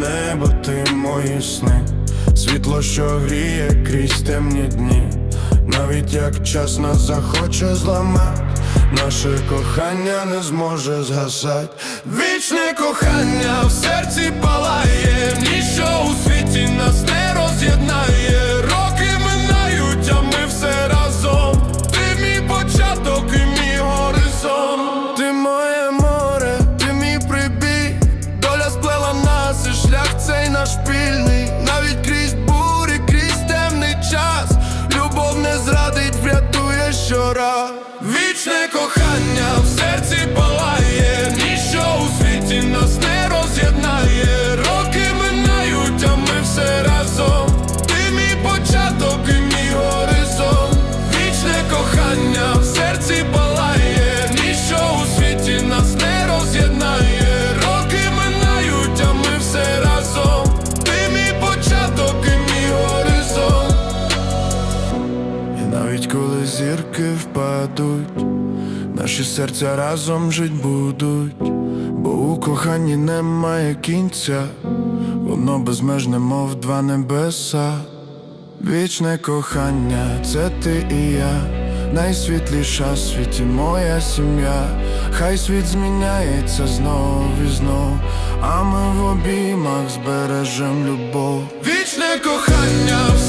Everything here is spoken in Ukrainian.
небо, ти мої сни, світло, що гріє крізь темні дні, навіть як час нас захоче зламати, наше кохання не зможе згасати. Вічне кохання в серці llorar навіть коли зірки впадуть, наші серця разом жить будуть, бо у коханні немає кінця, воно безмежне, мов два небеса. Вічне кохання, це ти і я, найсвітліша в світі моя сім'я. Хай світ зміняється знов і знов, а ми в обіймах збережем любов. Вічне кохання